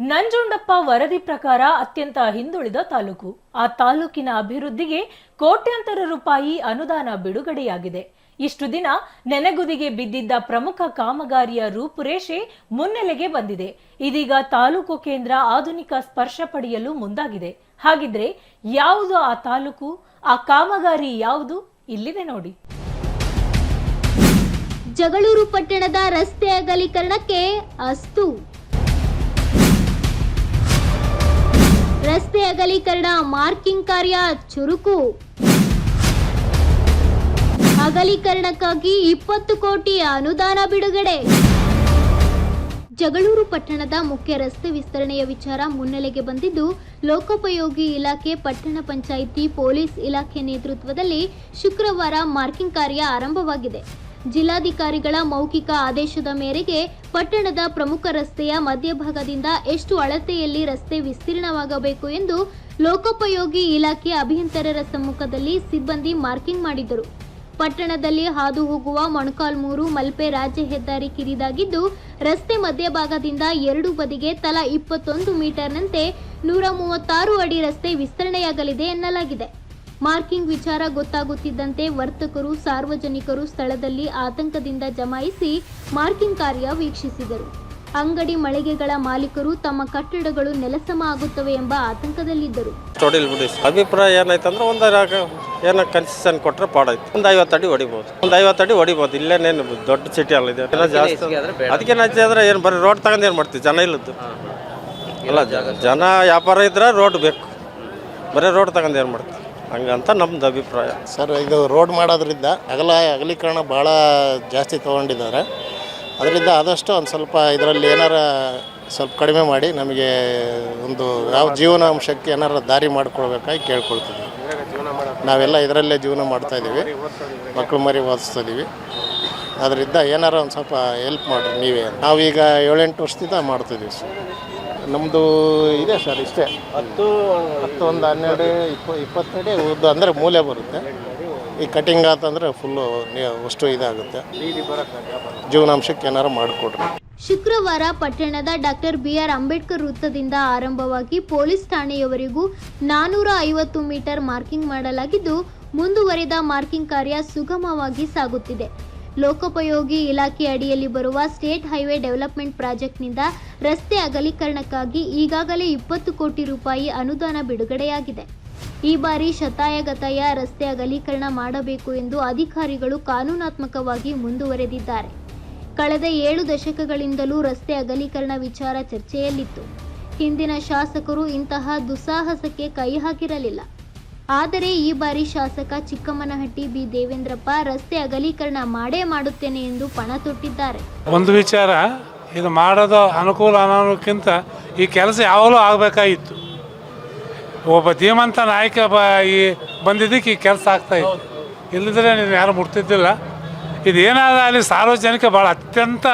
ನಂಜುಂಡಪ್ಪ ವರದಿ ಪ್ರಕಾರ ಅತ್ಯಂತ ಹಿಂದುಳಿದ ತಾಲೂಕು. ಆ ತಾಲೂಕಿನ ಅಭಿವೃದ್ಧಿಗೆ ಕೋಟ್ಯಾಂತರ ರೂಪಾಯಿ ಅನುದಾನ ಬಿಡುಗಡೆಯಾಗಿದೆ. ಇಷ್ಟು ದಿನ ನೆನೆಗುದಿಗೆ ಬಿದ್ದಿದ್ದ ಪ್ರಮುಖ ಕಾಮಗಾರಿಯ ರೂಪುರೇಷೆ ಮುನ್ನೆಲೆಗೆ ಬಂದಿದೆ. ಇದೀಗ ತಾಲೂಕು ಕೇಂದ್ರ ಆಧುನಿಕ ಸ್ಪರ್ಶ ಪಡೆಯಲು ಮುಂದಾಗಿದೆ. ಹಾಗಿದ್ರೆ ಯಾವುದು ಆ ತಾಲೂಕು? ಆ ಕಾಮಗಾರಿ ಯಾವುದು? ಇಲ್ಲಿದೆ ನೋಡಿ. ಜಗಳೂರು ಪಟ್ಟಣದ ರಸ್ತೆ ಅಗಲೀಕರಣಕ್ಕೆ ಅಸ್ತು. ಅಗಲೀಕರಣ, ಮಾರ್ಕಿಂಗ್ ಕಾರ್ಯ ಚುರುಕು. ಅಗಲೀಕರಣಕ್ಕಾಗಿ ಇಪ್ಪತ್ತು ಕೋಟಿ ಅನುದಾನ ಬಿಡುಗಡೆ. ಜಗಳೂರು ಪಟ್ಟಣದ ಮುಖ್ಯ ರಸ್ತೆ ವಿಸ್ತರಣೆಯ ವಿಚಾರ ಮುನ್ನೆಲೆಗೆ ಬಂದಿದ್ದು, ಲೋಕೋಪಯೋಗಿ ಇಲಾಖೆ, ಪಟ್ಟಣ ಪಂಚಾಯಿತಿ, ಪೊಲೀಸ್ ಇಲಾಖೆ ನೇತೃತ್ವದಲ್ಲಿ ಶುಕ್ರವಾರ ಮಾರ್ಕಿಂಗ್ ಕಾರ್ಯ ಆರಂಭವಾಗಿದೆ. ಜಿಲ್ಲಾಧಿಕಾರಿಗಳ ಮೌಖಿಕ ಆದೇಶದ ಮೇರೆಗೆ ಪಟ್ಟಣದ ಪ್ರಮುಖ ರಸ್ತೆಯ ಮಧ್ಯಭಾಗದಿಂದ ಎಷ್ಟು ಅಳತೆಯಲ್ಲಿ ರಸ್ತೆ ವಿಸ್ತೀರ್ಣವಾಗಬೇಕು ಎಂದು ಲೋಕೋಪಯೋಗಿ ಇಲಾಖೆ ಅಭಿಯಂತರರ ಸಮ್ಮುಖದಲ್ಲಿ ಸಿಬ್ಬಂದಿ ಮಾರ್ಕಿಂಗ್ ಮಾಡಿದರು ಪಟ್ಟಣದಲ್ಲಿ ಹಾದು ಹೋಗುವ ಮೊಣಕಾಲ್ಮೂರು ಮಲ್ಪೆ ರಾಜ್ಯ ಹೆದ್ದಾರಿ ಕಿರಿದಾಗಿದ್ದು, ರಸ್ತೆ ಮಧ್ಯಭಾಗದಿಂದ ಎರಡು ಬದಿಗೆ ತಲಾ ಇಪ್ಪತ್ತೊಂದು ಮೀಟರ್ನಂತೆ ನೂರ ಮೂವತ್ತಾರು ಅಡಿ ರಸ್ತೆ ವಿಸ್ತರಣೆಯಾಗಲಿದೆ ಎನ್ನಲಾಗಿದೆ. ಮಾರ್ಕಿಂಗ್ ವಿಚಾರ ಗೊತ್ತಾಗುತ್ತಿದ್ದಂತೆ ವರ್ತಕರು ಸಾರ್ವಜನಿಕರು ಸ್ಥಳದಲ್ಲಿ ಆತಂಕದಿಂದ ಜಮಾಯಿಸಿ ಮಾರ್ಕಿಂಗ್ ಕಾರ್ಯ ವೀಕ್ಷಿಸಿದರು. ಅಂಗಡಿ ಮಳಿಗೆಗಳ ಮಾಲೀಕರು ತಮ್ಮ ಕಟ್ಟಡಗಳು ನೆಲಸಮ ಆಗುತ್ತವೆ ಎಂಬ ಆತಂಕದಲ್ಲಿದ್ದರು. ತೊಡಿಲ್ ಬಿಡಿ. ಅಭಿಪ್ರಾಯ ಏನಾಯ್ತಂದ್ರೆ ಒಂದು ಏನೋ ಕನ್ಸೆಷನ್ ಕೊಟ್ಟರೆ ಪಾಡಾಯ್ತು. ಒಂದು ಐವತ್ತು ಅಡಿ ಹೊಡಿಬೋದು. ಒಂದು ಐವತ್ತು ಅಡಿ ಹೊಡಿಬೋದು. ಇಲ್ಲೇನೇನು ದೊಡ್ಡ ಸಿಟಿ ಅಲ್ಲ ಇದೆ. ಜಾಸ್ತಿ ಅದಕ್ಕೆ ಹೆಚ್ಚು ಆದರೆ ಏನು ಬರೀ ರೋಡ್ ತಗೊಂಡು ಏನು ಮಾಡ್ತೀವಿ? ಜನ ಇಲ್ಲದ್ದು. ಅಲ್ಲ ಜ- ಜನ ವ್ಯಾಪಾರ ಇದ್ರೆ ರೋಡ್ ಬೇಕು. ಬರೀ ರೋಡ್ ತಗೊಂಡು ಏನು ಮಾಡ್ತೀವಿ? ಹಂಗಂತ ನಮ್ದು ಅಭಿಪ್ರಾಯ. ಸರ್ ಇದು ರೋಡ್ ಮಾಡೋದ್ರಿಂದ ಅಗಲ ಅಗಲೀಕರಣ ಭಾಳ ಜಾಸ್ತಿ ತೊಗೊಂಡಿದ್ದಾರೆ. ಅದರಿಂದ ಆದಷ್ಟು ಒಂದು ಸ್ವಲ್ಪ ಇದರಲ್ಲಿ ಏನಾರ ಸ್ವಲ್ಪ ಕಡಿಮೆ ಮಾಡಿ ನಮಗೆ ಒಂದು ಯಾವ ಜೀವನಾಂಶಕ್ಕೆ ಏನಾರ ದಾರಿ ಮಾಡ್ಕೊಳ್ಬೇಕಾಗಿ ಕೇಳ್ಕೊಳ್ತೀವಿ ನಾವೆಲ್ಲ ಇದರಲ್ಲೇ ಜೀವನ ಮಾಡ್ತಾ ಇದ್ದೀವಿ. ಮಕ್ಕಳು ಮರಿ ಓದಿಸ್ತಿದ್ದೀವಿ ಅದರಿಂದ ಏನಾರ ಒಂದು ಸ್ವಲ್ಪ ಹೆಲ್ಪ್ ಮಾಡಿರಿ ನೀವೇ ನಾವೀಗ ಏಳೆಂಟು ವರ್ಷದಿಂದ ಮಾಡ್ತಿದ್ದೀವಿ ಸರ್. ನಮ್ಮದು ಇದೆ ಸರ್ ಇಷ್ಟೇ. ಹತ್ತು ಹತ್ತು ಒಂದು ಹನ್ನೆರಡು ಇಪ್ಪ ಇಪ್ಪತ್ತಡಿ ಉದ್ದ ಅಂದರೆ ಮೂಲೆ ಬರುತ್ತೆ. ಈ ಕಟಿಂಗ್ ಆತಂದ್ರೆ ಫುಲ್ಲು ಅಷ್ಟು ಇದಾಗುತ್ತೆ. ಜೀವನಾಂಶಕ್ಕೆ ಏನಾರು ಮಾಡಿಕೊಡ್ರಿ. ಶುಕ್ರವಾರ ಪಟ್ಟಣದ ಡಾಕ್ಟರ್ ಬಿ ಆರ್ ಅಂಬೇಡ್ಕರ್ ವೃತ್ತದಿಂದ ಆರಂಭವಾಗಿ ಪೊಲೀಸ್ ಠಾಣೆಯವರೆಗೂ ನಾನೂರ ಐವತ್ತು ಮೀಟರ್ ಮಾರ್ಕಿಂಗ್ ಮಾಡಲಾಗಿದ್ದು ಮುಂದುವರಿದ ಮಾರ್ಕಿಂಗ್ ಕಾರ್ಯ ಸುಗಮವಾಗಿ ಸಾಗುತ್ತಿದೆ. ಲೋಕೋಪಯೋಗಿ ಇಲಾಖೆ ಅಡಿಯಲ್ಲಿ ಬರುವ ಸ್ಟೇಟ್ ಹೈವೇ ಡೆವಲಪ್ಮೆಂಟ್ ಪ್ರಾಜೆಕ್ಟ್ನಿಂದ ರಸ್ತೆ ಅಗಲೀಕರಣಕ್ಕಾಗಿ ಈಗಾಗಲೇ ಇಪ್ಪತ್ತು ಕೋಟಿ ರೂಪಾಯಿ ಅನುದಾನ ಬಿಡುಗಡೆಯಾಗಿದೆ. ಈ ಬಾರಿ ಶತಾಯಗತಾಯ ರಸ್ತೆ ಅಗಲೀಕರಣ ಮಾಡಬೇಕು ಎಂದು ಅಧಿಕಾರಿಗಳು ಕಾನೂನಾತ್ಮಕವಾಗಿ ಮುಂದುವರೆದಿದ್ದಾರೆ. ಕಳೆದ ಏಳು ದಶಕಗಳಿಂದಲೂ ರಸ್ತೆ ಅಗಲೀಕರಣ ವಿಚಾರ ಚರ್ಚೆಯಲ್ಲಿತ್ತು. ಹಿಂದಿನ ಶಾಸಕರು ಇಂತಹ ದುಸ್ಸಾಹಸಕ್ಕೆ ಕೈ ಹಾಕಿರಲಿಲ್ಲ. ಆದರೆ ಈ ಬಾರಿ ಶಾಸಕ ಚಿಕ್ಕಮ್ಮನಹಟ್ಟಿ ಬಿ. ದೇವೇಂದ್ರಪ್ಪ ರಸ್ತೆ ಅಗಲೀಕರಣ ಮಾಡೇ ಮಾಡುತ್ತೇನೆ ಎಂದು ಪಣ ತೊಟ್ಟಿದ್ದಾರೆ. ಒಂದು ವಿಚಾರ, ಇದು ಮಾಡೋದು ಅನುಕೂಲ ಅನ್ನೋಕ್ಕಿಂತ ಈ ಕೆಲಸ ಯಾವಾಗಲೂ ಆಗಬೇಕಾಗಿತ್ತು. ಒಬ್ಬ ಧೀಮಂತ ನಾಯಕ ಈ ಬಂದಿದ್ದಕ್ಕೆ ಈ ಕೆಲಸ ಆಗ್ತಾ ಇತ್ತು. ಇಲ್ಲದ್ರೆ ನೀನು ಯಾರು ಮುಟ್ತಿದ್ದಿಲ್ಲ. ಇದು ಅಲ್ಲಿ ಸಾರ್ವಜನಿಕ ಭಾಳ ಅತ್ಯಂತ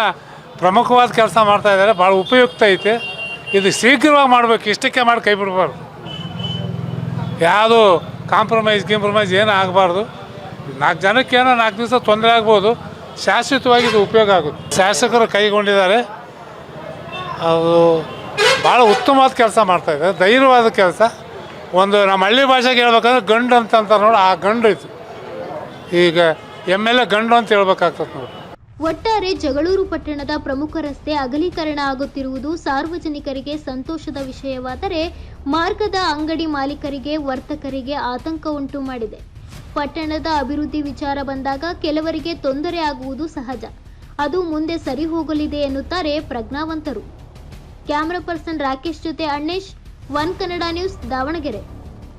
ಪ್ರಮುಖವಾದ ಕೆಲಸ ಮಾಡ್ತಾ ಇದ್ದಾರೆ, ಭಾಳ ಉಪಯುಕ್ತ ಐತೆ. ಇದು ಶೀಘ್ರವಾಗಿ ಮಾಡಬೇಕು, ಇಷ್ಟಕ್ಕೆ ಮಾಡಿ ಕೈ ಬಿಡಬಾರ್ದು. ಯಾವುದು ಕಾಂಪ್ರಮೈಸ್ ಗಿಂಪ್ರಮೈಸ್ ಏನೂ ಆಗಬಾರ್ದು. ನಾಲ್ಕು ಏನೋ ನಾಲ್ಕು ದಿವಸ ತೊಂದರೆ ಆಗ್ಬೋದು. ಶಾಶ್ವತವಾಗಿ ಇದು ಉಪಯೋಗ ಆಗುತ್ತೆ. ಶಾಸಕರು ಕೈಗೊಂಡಿದ್ದಾರೆ. ಅದು ಭಾಳ ಉತ್ತಮವಾದ ಕೆಲಸ ಮಾಡ್ತಾಯಿದ್ದಾರೆ ಧೈರ್ಯವಾದ ಕೆಲಸ. ಒಂದು ನಮ್ಮ ಹಳ್ಳಿ ಭಾಷೆಗೆ ಹೇಳ್ಬೇಕಂದ್ರೆ ಗಂಡು ಅಂತ ಅಂತಾರೆ ನೋಡಿ. ಆ ಗಂಡು ಇತ್ತು ಈಗ ಎಂ ಎಲ್ ಎ ಗಂಡು ಅಂತ ಹೇಳ್ಬೇಕಾಗ್ತದೆ ನೋಡಿ. ಒಟ್ಟಾರೆ ಜಗಳೂರು ಪಟ್ಟಣದ ಪ್ರಮುಖ ರಸ್ತೆ ಅಗಲೀಕರಣ ಆಗುತ್ತಿರುವುದು ಸಾರ್ವಜನಿಕರಿಗೆ ಸಂತೋಷದ ವಿಷಯವಾದರೆ ಮಾರ್ಗದ ಅಂಗಡಿ ಮಾಲೀಕರಿಗೆ, ವರ್ತಕರಿಗೆ ಆತಂಕ ಉಂಟು ಮಾಡಿದೆ. ಪಟ್ಟಣದ ಅಭಿವೃದ್ಧಿ ವಿಚಾರ ಬಂದಾಗ ಕೆಲವರಿಗೆ ತೊಂದರೆ ಆಗುವುದು ಸಹಜ. ಅದು ಮುಂದೆ ಸರಿ ಹೋಗಲಿದೆ ಎನ್ನುತ್ತಾರೆ ಪ್ರಜ್ಞಾವಂತರು. ಕ್ಯಾಮರಾ ಪರ್ಸನ್ ರಾಕೇಶ್ ಜೊತೆ ಅಣ್ಣೇಶ್, ಒನ್ ಕನ್ನಡ ನ್ಯೂಸ್ ದಾವಣಗೆರೆ.